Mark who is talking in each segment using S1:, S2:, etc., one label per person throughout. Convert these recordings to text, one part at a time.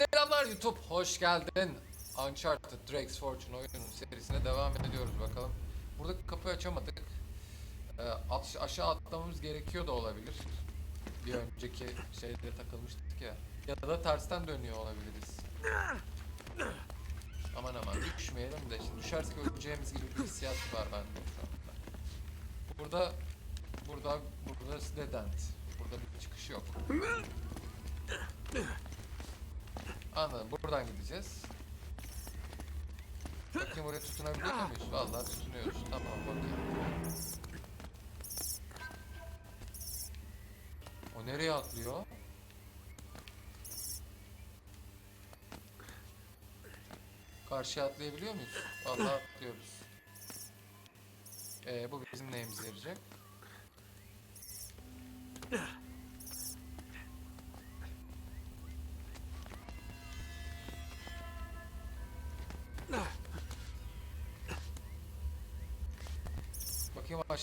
S1: Selamlar YouTube, hoş geldin. Uncharted Drake's Fortune oyun serisine devam ediyoruz bakalım. Burada kapıyı açamadık. Ee, at- aşağı atlamamız gerekiyor da olabilir. Bir önceki şeyde takılmıştık ya. Ya da tersten dönüyor olabiliriz. Aman aman düşmeyelim de şimdi düşersek öleceğimiz gibi bir hissiyat var bende şu anda. Burada, burada, dead end. Burada bir çıkış yok. Anladım. Buradan gideceğiz. Bakayım buraya tutunabiliyor muyuz? Vallahi tutunuyoruz. Tamam bakayım. O nereye atlıyor? Karşıya atlayabiliyor muyuz? Vallahi atlıyoruz. Ee, bu bizim neyimize yarayacak?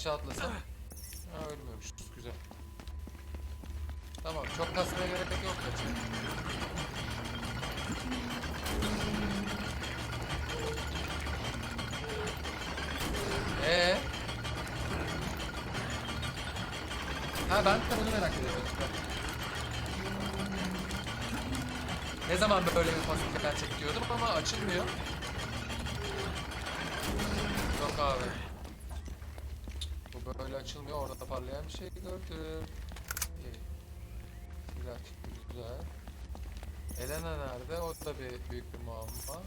S1: Aşağı atlasam. Ha ölmüyormuş. Güzel. Tamam çok kasmaya gerek yok kaçın. Ee? Ha ben de bunu merak ediyorum. Ne zaman böyle bir fasikler çekiyordum ama açılmıyor. Yok abi. Bu böyle açılmıyor. Orada parlayan bir şey gördüm. İyi. Silah güzel. Elena nerede? O da bir büyük bir muamma.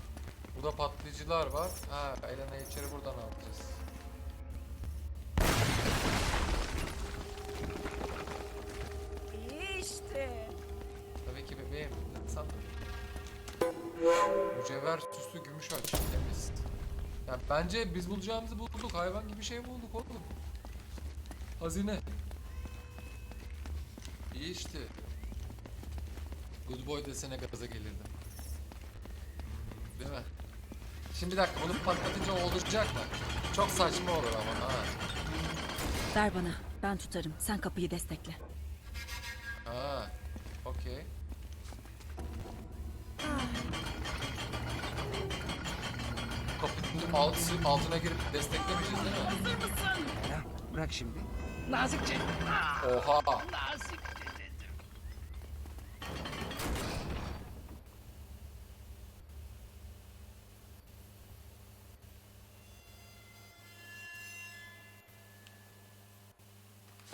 S1: Burada patlayıcılar var. Ha, Elena'yı içeri buradan alacağız.
S2: İyi işte.
S1: Tabii ki bebeğim. Sandın? Mücevher süslü gümüş aç. Temiz. Ya bence biz bulacağımızı bulduk. Hayvan gibi şey bulduk oğlum. Hazine. İyi işte. Good boy desene gaza gelirdim. Değil mi? Şimdi bir dakika bunu patlatınca olacak mı? Çok saçma olur ama ha.
S2: Ver bana. Ben tutarım. Sen kapıyı destekle.
S1: Ha. Okey. Kapının alt, altına girip desteklemeyeceğiz değil mi?
S3: Ya, bırak şimdi. Nazikçe.
S1: Oha!
S3: Nazikçe dedim.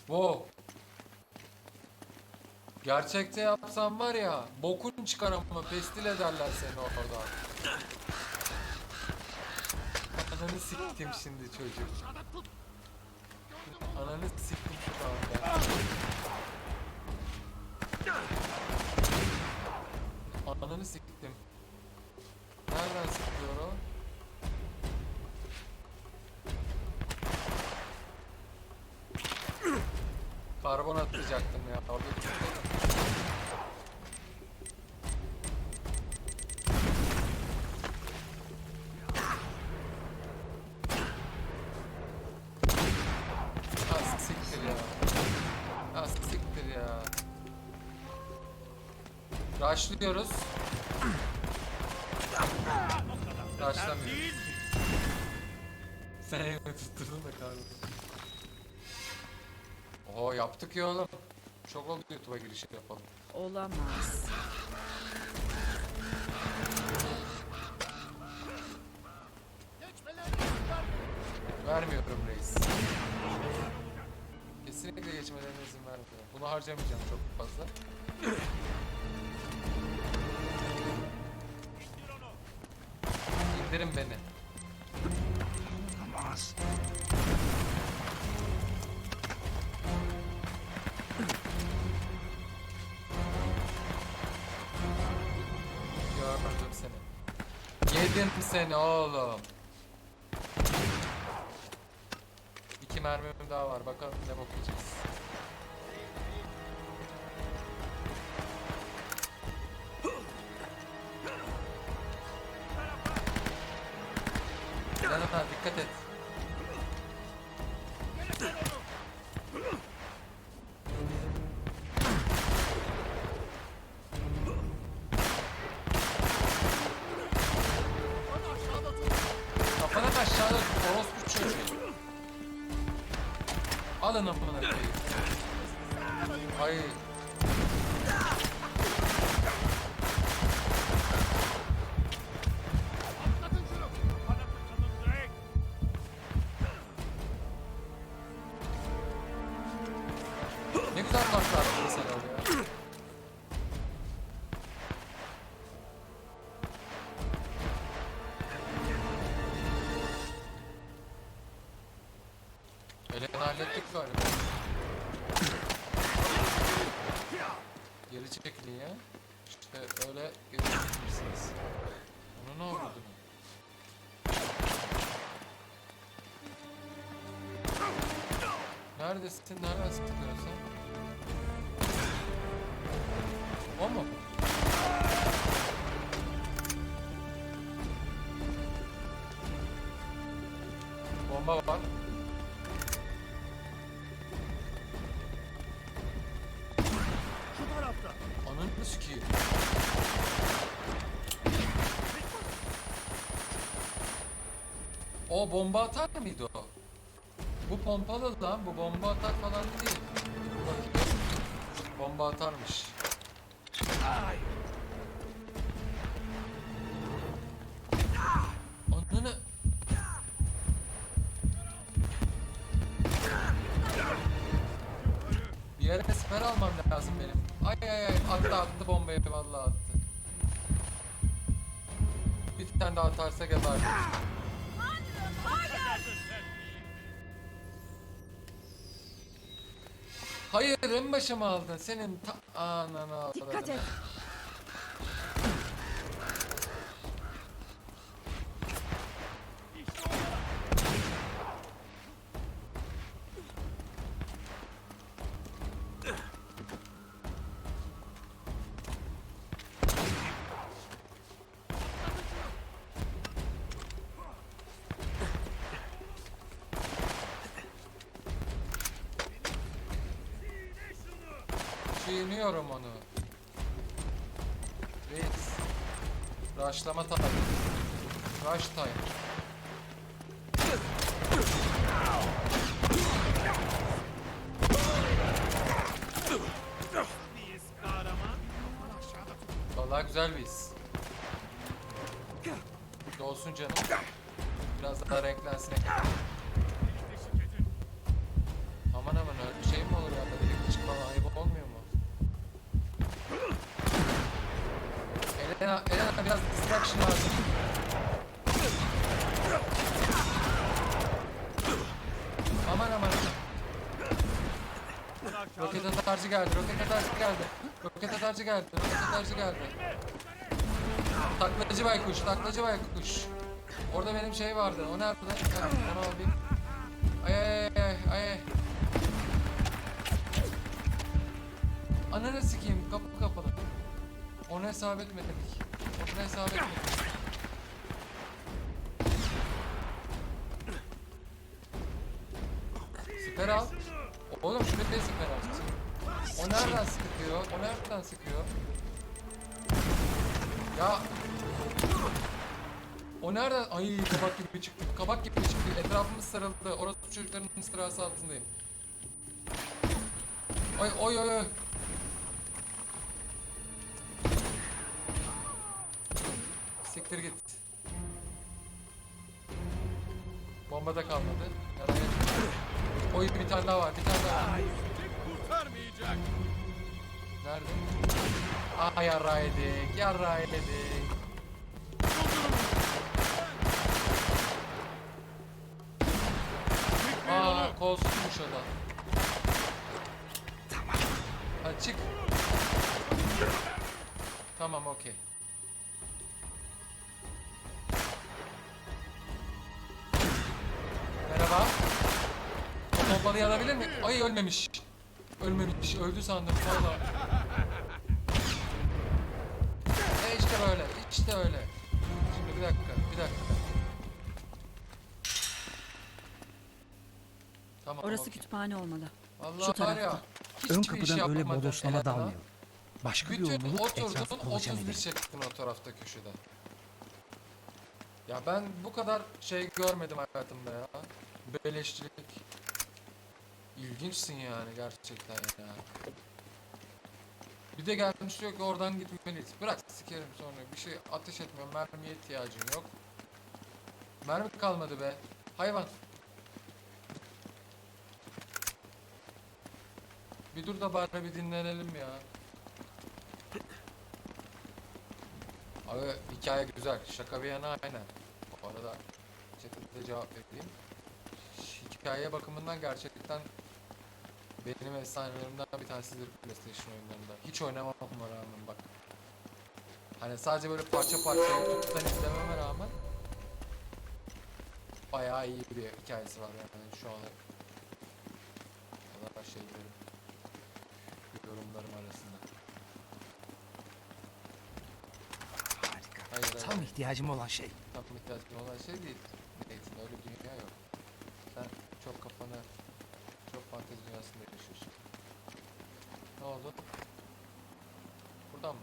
S1: Wow! Gerçekte yapsam var ya, bokun çıkar ama pestil ederler seni orada. Ananı siktim şimdi çocuk. Ananı siktim şu anda. Ananı siktim. Nereden sıkıyor o? Karbon atlayacaktım ya. Orada bir- yaptık ya oğlum. Çok oldu YouTube'a giriş yapalım.
S2: Olamaz.
S1: Vermiyorum reis. Kesinlikle geçmelerine izin vermiyorum. Bunu harcamayacağım çok fazla. İndirin beni.
S3: Olamaz.
S1: Yedim seni oğlum. İki mermim daha var. Bakalım ne yiyeceğiz. Yanına dikkat et. Alın amına koyayım. Ay. Bomba var.
S4: Şu tarafta.
S1: Ananı sikeyim. O bomba atar mıydı o? Bu pompalı lan, bu bomba atar falan değil. Bomba atarmış.
S4: Ay.
S1: Hayır en başıma aldın. Senin ta ananı
S2: Dikkat et.
S1: Vallahi güzel bir his. Dolsun canım. Biraz daha renklensin. Aman aman öyle şey mi olur ya? Böyle bir çıkma ayıp olmuyor mu? Elena, Elena biraz distraction lazım. Aman aman. Roket atarcı geldi, roket atarcı geldi. Roket atarcı geldi, roket atarcı geldi. Taklacı baykuş, taklacı baykuş. Orada benim şey vardı, o nerede? Ha, onu alayım. Ay ay ay ay. Ananı sikeyim, kapı kapalı. Onu hesap etmedik. Onu hesap etmedik. Siper al. Oğlum şuraya bir siper al. O nereden sıkıyor? O nereden sıkıyor? Ya o nereden? Ay kabak gibi çıktı. Kabak gibi çıktı. Etrafımız sarıldı. Orası çocukların istirası altındayım. Oy oy oy oy. Siktir git. Bomba da kalmadı. Yaraya Oy bir tane daha var. Bir tane daha var. Nerede? Aa yarrağı yedik. Yarrağı yedik. Aa kolsuzmuş o da. Tamam. Hadi çık. Tamam okey. Merhaba. O bombalıyı alabilir mi? Ay ölmemiş. Ölmemiş. Öldü sandım. Valla. E işte böyle. İşte öyle. Şimdi bir dakika. Bir dakika. Tamam.
S2: Orası
S1: okey.
S2: kütüphane olmalı.
S1: Vallahi
S2: Şu
S1: var
S2: tarafta.
S1: ya.
S3: Ön
S1: hiçbir iş
S3: kapıdan öyle
S1: yapmadın
S3: bodoslama
S1: Elena.
S3: dalmayalım. Başka bir yol
S1: Bütün
S3: bulup
S1: oturdun
S3: etrafı kolaçan
S1: 31
S3: edelim.
S1: çektin o tarafta köşede. Ya ben bu kadar şey görmedim hayatımda ya. Beleşçilik. İlginçsin yani gerçekten ya. Bir de gelmiş diyor ki oradan gitmeliyiz. Bırak sikerim sonra. Bir şey ateş etmiyorum. Mermiye ihtiyacın yok. Mermi kalmadı be. Hayvan. Bir dur da bari bir dinlenelim ya. Abi hikaye güzel. Şaka bir yana aynen. Bu arada chat'e cevap vereyim. Hikaye bakımından gerçekten benim efsanelerimden bir tanesidir PlayStation oyunlarında. Hiç oynamamama rağmen bak. Hani sadece böyle parça parça YouTube'dan izlememe rağmen bayağı iyi bir hikayesi var yani şu an kadar şeylerim yorumlarım arasında.
S3: Harika.
S1: Hayır, hayır.
S3: Tam ihtiyacım olan şey.
S1: Tam ihtiyacın olan şey değil. Nathan öyle dünya yok. Sen çok kafanı çok fantezi dünyasında yaşıyorsun. Ne oldu? Buradan mı?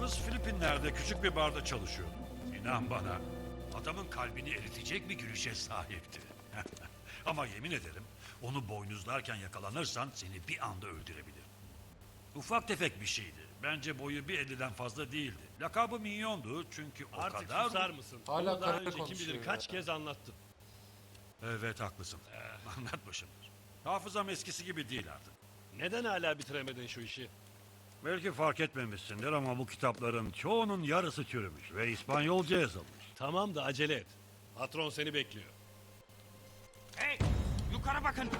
S5: Kız Filipinler'de küçük bir barda çalışıyordu. İnan bana, adamın kalbini eritecek bir gülüşe sahipti. Ama yemin ederim, onu boynuzlarken yakalanırsan seni bir anda öldürebilir. Ufak tefek bir şeydi. Bence boyu bir elliden fazla değildi. Lakabı minyondu çünkü o
S4: Artık
S5: kadar...
S4: susar mısın?
S1: Hala
S4: Bunu daha
S1: karı
S4: önce kim
S1: konuşuyor
S4: bilir
S1: ya.
S4: kaç kez anlattın.
S5: Evet haklısın. Anlat başımdır. Hafızam eskisi gibi değil artık.
S4: Neden hala bitiremedin şu işi?
S5: Belki fark etmemişsindir ama bu kitapların çoğunun yarısı çürümüş ve İspanyolca yazılmış.
S4: Tamam da acele et. Patron seni bekliyor.
S5: Hey! Yukarı bakın!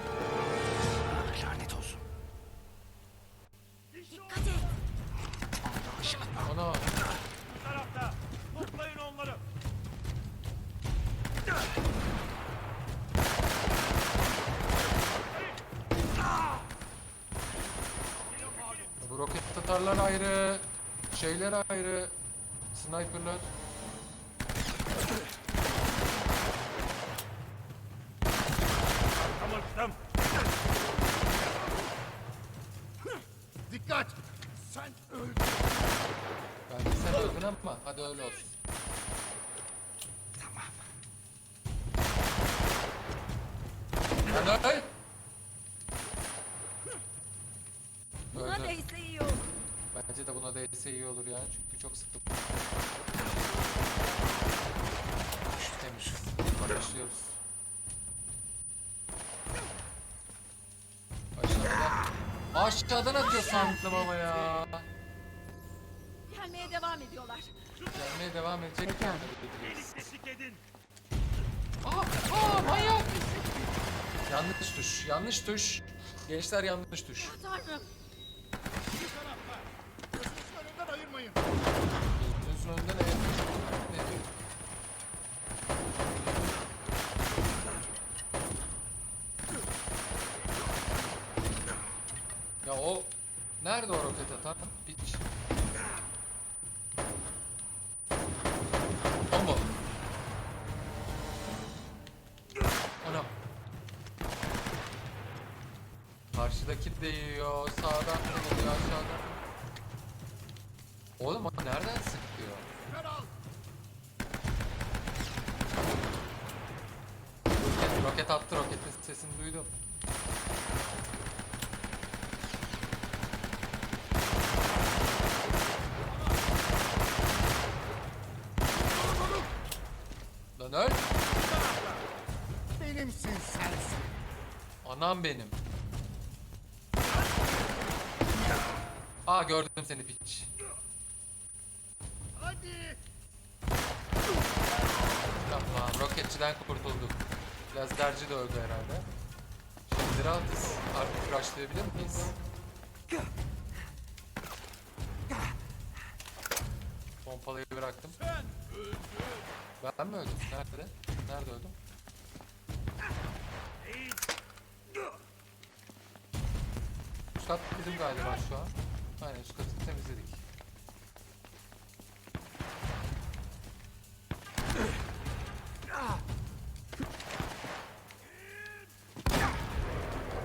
S3: Lanet olsun.
S2: Dikkat et.
S1: Ana
S5: Bu tarafta! Mutlayın onları!
S1: bu roket tatarlar ayrı. Şeyler ayrı. Sniperlar.
S5: Tamam,
S4: Dikkat!
S1: Ama hadi öyle olsun.
S3: Tamam.
S1: Lan ay!
S2: Buna
S1: Öldü.
S2: değse iyi olur.
S1: Bence de buna değse iyi olur yani çünkü çok sıktım. Temiz. Başlıyoruz. Aşağıdan. Aşağıdan atıyor sandım ama ya.
S2: Gelmeye devam ediyorlar.
S1: Gelmeye devam edecek yani.
S5: Eşlik edin!
S1: Aa, aa manyak. Yanlış tuş, yanlış tuş. Gençler yanlış tuş.
S2: Tanrım.
S4: Önünden ayırmayın.
S1: Gözünüzün önünde ne? Ne diyor? Ya o nerede o roket atan? Piç. Karşıdaki de yiyor, sağdan da geliyor, aşağıdan. Oğlum nereden sıkıyor? Roket, roket attı, roketin sesini duydum. Lan öl!
S4: Benimsin sensin.
S1: Anam benim. Aa gördüm seni piç.
S4: Hadi.
S1: Tamam roketçiden kurtulduk. Lazerci de öldü herhalde. Şimdi rahatız. Artık rushlayabilir miyiz? Pompalıyı bıraktım. Ben mi öldüm? Nerede? Nerede öldüm? Üst kat bizim galiba şu an. Aynen üst katı temizledik.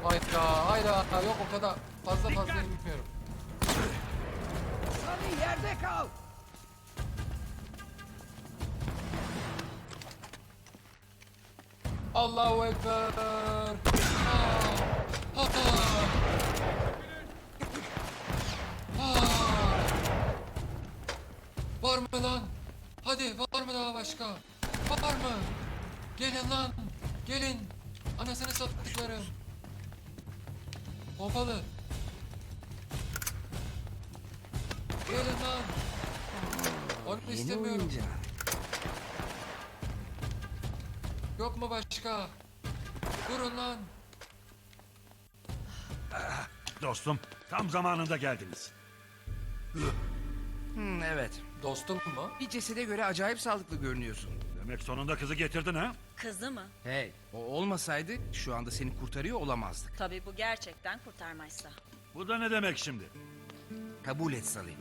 S1: Hayda hayda. Ha yok o kadar fazla fazla gitmiyorum.
S3: Sully yerde kal.
S1: Allahu Ekber. Ah, ah, ah. Var mı lan? Hadi var mı daha başka? Var mı? Gelin lan. Gelin. Anasını sattıklarım. Pompalı. Gelin lan. Onu
S3: Yeni
S1: istemiyorum.
S3: oyuncağın.
S1: Yok mu başka? Durun lan.
S5: Dostum, tam zamanında geldiniz.
S3: Hmm, evet.
S1: Dostum mu?
S3: Bir cesede göre acayip sağlıklı görünüyorsun.
S5: Demek sonunda kızı getirdin ha?
S2: Kızı mı?
S3: Hey, o olmasaydı şu anda seni kurtarıyor olamazdık.
S2: Tabii bu gerçekten kurtarmaysa.
S5: Bu da ne demek şimdi?
S3: Kabul et Sully.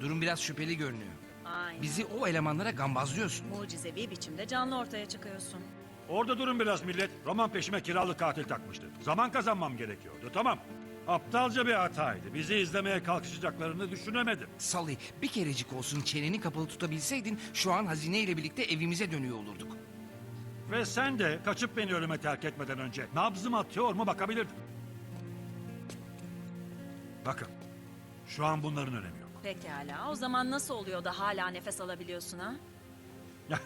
S3: Durum biraz şüpheli görünüyor.
S2: Aynen.
S3: Bizi o elemanlara gambazlıyorsun.
S2: Mucizevi biçimde canlı ortaya çıkıyorsun.
S5: Orada durun biraz millet. Roman peşime kiralık katil takmıştı. Zaman kazanmam gerekiyordu, tamam. Aptalca bir hataydı. Bizi izlemeye kalkışacaklarını düşünemedim.
S3: Sully, bir kerecik olsun çeneni kapalı tutabilseydin şu an hazine ile birlikte evimize dönüyor olurduk.
S5: Ve sen de kaçıp beni ölüme terk etmeden önce nabzım atıyor mu bakabilirdin. Bakın, şu an bunların önemi yok.
S2: Pekala. O zaman nasıl oluyor da hala nefes alabiliyorsun ha?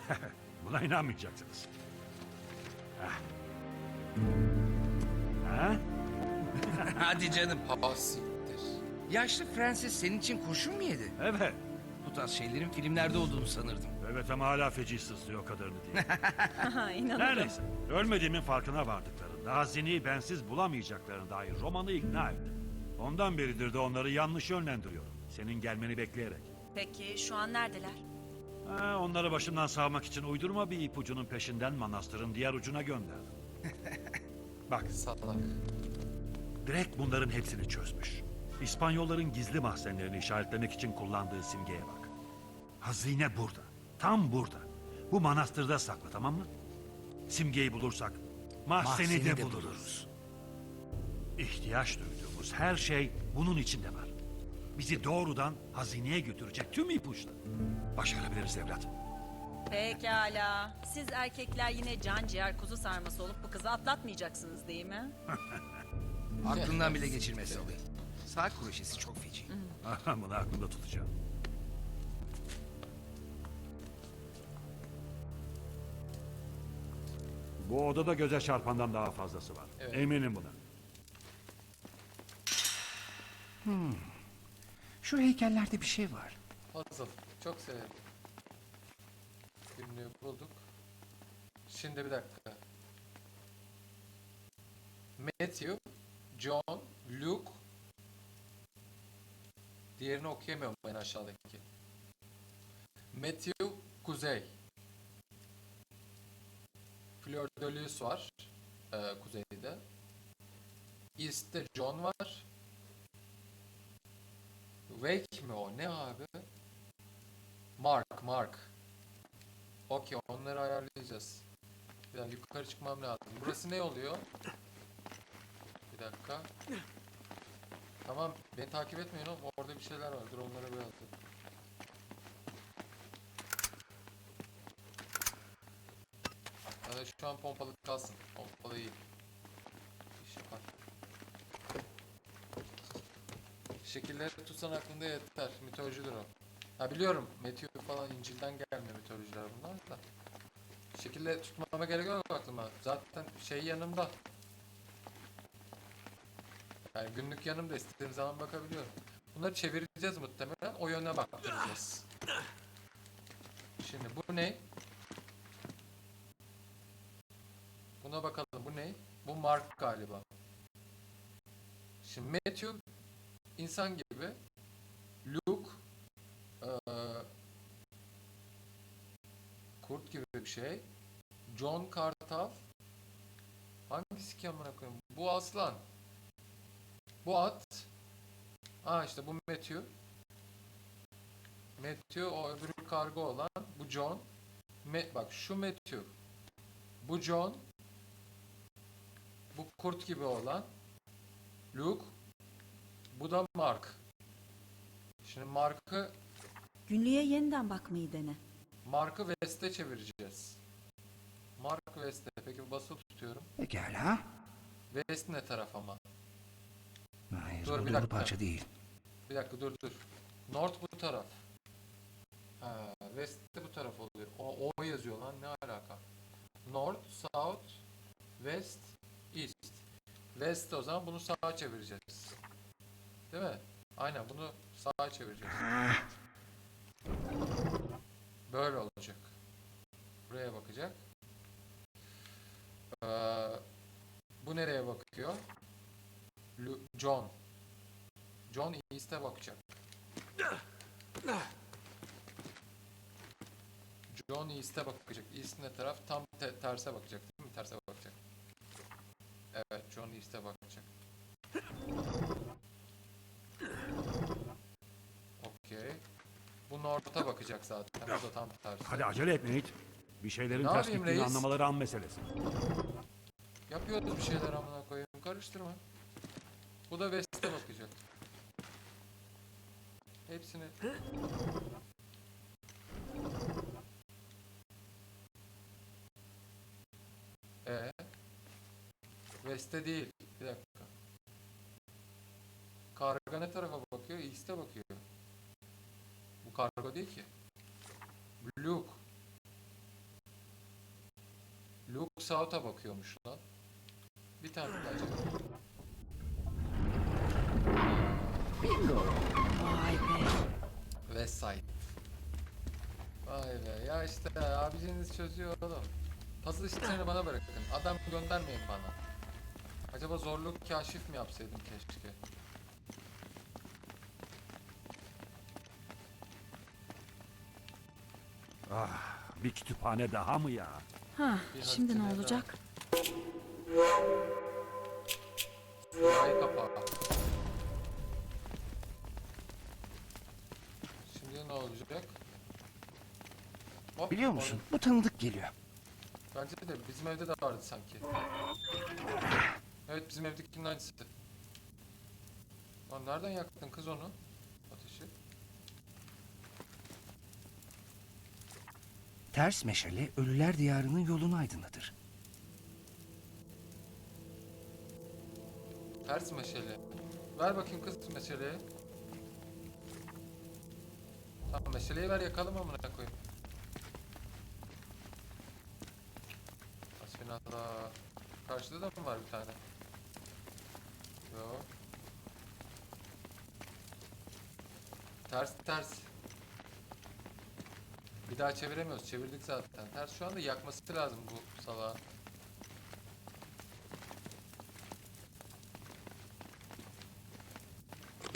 S5: Buna inanmayacaksınız. Hah. Ha?
S3: Hadi canım.
S1: Siktir.
S3: Yaşlı Francis senin için kurşun mu yedi?
S5: Evet.
S3: Bu tarz şeylerin filmlerde olduğunu sanırdım.
S5: Evet ama hala feci sızlıyor o kadarını değil.
S2: Haha inanırım.
S5: Neredeyse. Ölmediğimin farkına vardıklarında hazineyi bensiz bulamayacaklarına dair romanı ikna ettim. Ondan beridir de onları yanlış yönlendiriyorum. Senin gelmeni bekleyerek.
S2: Peki şu an neredeler?
S5: Ha, onları başımdan sağmak için uydurma bir ipucunun peşinden manastırın diğer ucuna gönderdim. Bak,
S1: Salak.
S5: Drake bunların hepsini çözmüş. İspanyolların gizli mahzenlerini işaretlemek için kullandığı simgeye bak. Hazine burada. Tam burada. Bu manastırda saklı tamam mı? Simgeyi bulursak mahzeni,
S3: Mahzeni
S5: de,
S3: de
S5: buluruz.
S3: buluruz.
S5: İhtiyaç duyduğumuz her şey bunun içinde var. Bizi doğrudan hazineye götürecek tüm ipuçları. Başarabiliriz evlat.
S2: Pekala. Siz erkekler yine can ciğer kuzu sarması olup bu kızı atlatmayacaksınız değil mi?
S3: Aklından bile geçirme Sully. Saat kroşesi çok feci.
S5: Bunu aklımda tutacağım. Bu odada göze çarpandan daha fazlası var.
S1: Evet.
S5: Eminim buna.
S3: Şu heykellerde bir şey var.
S1: Puzzle. Çok severim. Günlüğü bulduk. Şimdi bir dakika. Matthew, John, Luke. Diğerini okuyamıyorum ben aşağıdaki. Matthew, Kuzey. Fleur de Lis var. e, kuzeyde. East'te John var. Wake mi o? Ne abi? Mark, Mark. Okey, onları ayarlayacağız. Dakika yukarı çıkmam lazım. Burası ne oluyor? Dakika. Tamam, beni takip etmeyin oğlum. Orada bir şeyler var. Dur onlara bir yazayım. Ya da şu an pompalı kalsın. Pompalı iyi. İş yapar. Şekilleri tutsan aklında yeter. Mitolojidir o. Ha biliyorum. Meteor falan İncil'den gelme mitolojiler bunlar da. Şekilde tutmama gerek yok aklıma. Zaten şey yanımda. Yani günlük yanımda istediğim zaman bakabiliyorum. Bunları çevireceğiz muhtemelen. O yöne baktıracağız. Şimdi bu ne? Buna bakalım. Bu ne? Bu Mark galiba. Şimdi Matthew insan gibi. Luke eee, kurt gibi bir şey. John Kartal hangisi ki amına koyayım? Bu aslan. Bu at. Aa işte bu Matthew. Matthew o öbürü kargo olan. Bu John. Me- bak şu Matthew. Bu John. Bu kurt gibi olan. Luke. Bu da Mark. Şimdi Mark'ı
S2: Günlüğe yeniden bakmayı dene.
S1: Mark'ı West'e çevireceğiz. Mark West'e. Peki basılı tutuyorum.
S3: Pekala.
S1: West ne taraf ama?
S3: Hayır,
S1: Dur,
S3: bu
S1: bir
S3: doğru
S1: dakika.
S3: parça değil.
S1: Bir dakika dur dur. North bu taraf. Ha, West de bu taraf oluyor. O, o yazıyor lan ne alaka? North, South, West, East. West o zaman bunu sağa çevireceğiz. Değil mi? Aynen bunu sağa çevireceğiz. Böyle olacak. Buraya bakacak. Ee, bu nereye bakıyor? Lu- John. John East'e bakacak. John East'e bakacak. East ne taraf? Tam te- terse bakacak değil mi? Terse bakacak. Evet, John East'e bakacak. Okey. Bu North'a bakacak zaten. Bu da tam tersi.
S4: Hadi acele et Nate. Bir şeylerin
S1: Ne
S4: ters
S1: yapayım
S4: gittiğini
S1: reis?
S4: anlamaları an meselesi.
S1: Yapıyoruz bir şeyler amına koyayım. Karıştırma. Bu da West'e bakacak. Hepsini Ee, West'e değil. Bir dakika. Karga ne tarafa bakıyor? East'e bakıyor. Bu kargo değil ki. Luke. Luke South'a bakıyormuş lan. Bir tane daha çevir.
S2: Vay be.
S1: West Side. Vay be. Ya işte abiciniz çözüyor oğlum. Puzzle işlerini bana bırakın. Adam göndermeyin bana. Acaba zorluk kaşif mi yapsaydım keşke?
S4: Ah, bir kütüphane daha mı ya?
S2: Ha,
S1: Bir
S2: şimdi ne olacak?
S1: Ay kapağı. Ne olacak? Hop,
S3: Biliyor musun? Bu tanıdık geliyor.
S1: Bence de bizim evde de vardı sanki. Evet bizim evdekinin aynısı. Lan nereden yaktın kız onu? Ateşi.
S3: Ters meşale ölüler diyarının yolunu aydınlatır.
S1: Ters meşale. Ver bakayım kız meşaleyi. Tamam meşaleyi ver yakalım amına koyayım. Hasbinallah. Karşıda da mı var bir tane? Yok. Ters ters. Bir daha çeviremiyoruz. Çevirdik zaten. Ters şu anda yakması lazım bu salağı.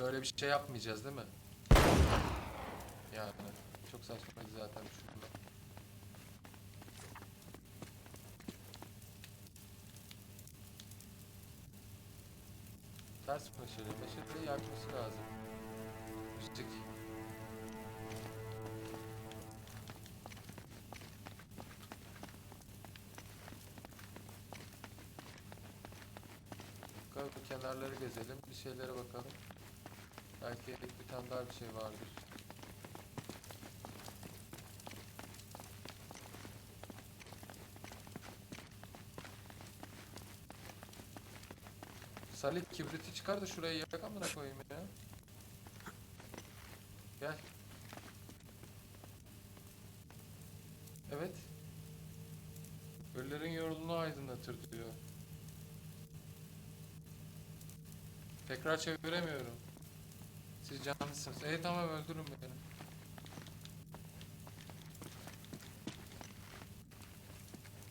S1: Böyle bir şey yapmayacağız değil mi? Saçmaydı zaten şurada. Ters meşale, meşaleyi yakması lazım. Müzik. Bakalım kenarları gezelim, bir şeylere bakalım. Belki bir tane daha bir şey vardır. Salih kibriti çıkar da şurayı yak koyayım ya. Gel. Evet. Ölülerin yolunu aydınlatır diyor. Tekrar çeviremiyorum. Siz canlısınız. E tamam öldürün beni.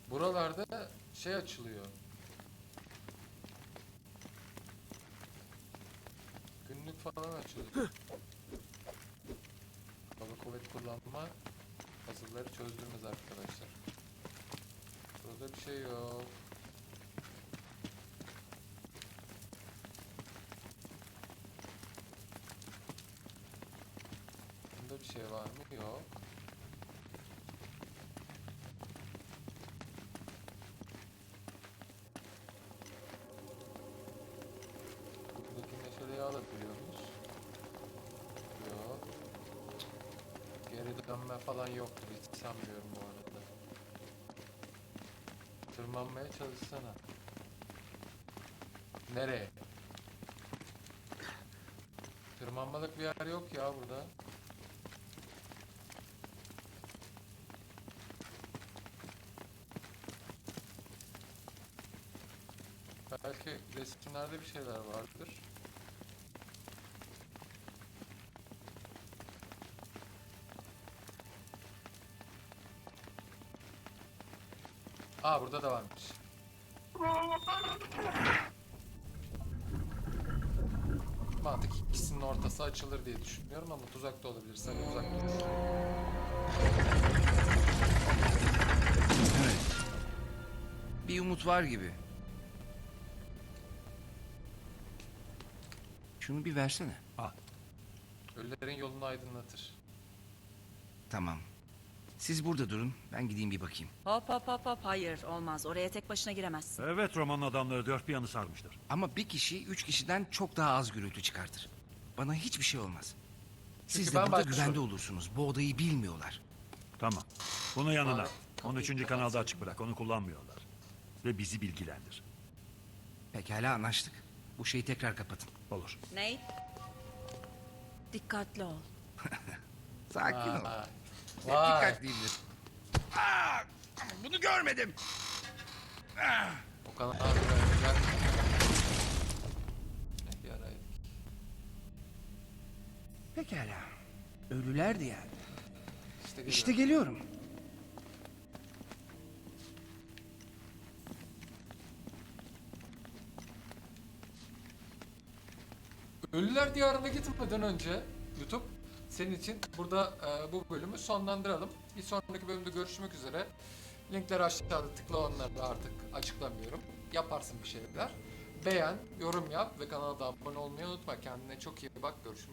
S1: Buralarda şey açılıyor. Açılıyor. Hava kuvvet kullanma puzzle'ları çözdünüz arkadaşlar. Burada bir şey yok. Bunda bir şey var mı? Falan yoktur hiç sanmıyorum bu arada. Tırmanmaya çalışsana. Nereye? Tırmanmalık bir yer yok ya burada. Belki resimlerde bir şeyler vardır. Aa burada da varmış. Mantık ikisinin ortası açılır diye düşünüyorum ama tuzak da olabilir. Sen uzak dur.
S3: Evet. Bir umut var gibi. Şunu bir versene.
S1: Ölülerin yolunu aydınlatır.
S3: Tamam. Siz burada durun. Ben gideyim bir bakayım.
S2: Hop hop hop hop hayır olmaz. Oraya tek başına giremezsin.
S5: Evet romanın adamları dört bir yanı sarmıştır.
S3: Ama bir kişi üç kişiden çok daha az gürültü çıkartır. Bana hiçbir şey olmaz. Siz
S1: Çünkü
S3: de
S1: ben
S3: burada güvende olursunuz. Bu odayı bilmiyorlar.
S5: Tamam. Bunu yanına.
S1: Abi,
S5: 13.
S1: kapıyı
S5: kanalda açık bırak. Onu kullanmıyorlar. Ve bizi bilgilendir.
S3: Pekala anlaştık. Bu şeyi tekrar kapatın.
S5: Olur.
S2: Nate. Dikkatli ol.
S3: Sakin ol.
S1: Vay.
S3: dikkatliyimdir. Aa, ama bunu görmedim. Ah,
S1: O kanal abi gel.
S3: Pekala. Ölüler diyar.
S1: İşte,
S3: İşte
S1: geliyorum.
S3: geliyorum.
S1: Ölüler Diyarı'na gitmeden önce YouTube senin için burada e, bu bölümü sonlandıralım. Bir sonraki bölümde görüşmek üzere. Linkler aşağıda tıkla onları artık açıklamıyorum. Yaparsın bir şeyler. Beğen, yorum yap ve kanala da abone olmayı unutma. Kendine çok iyi bak. Görüşmek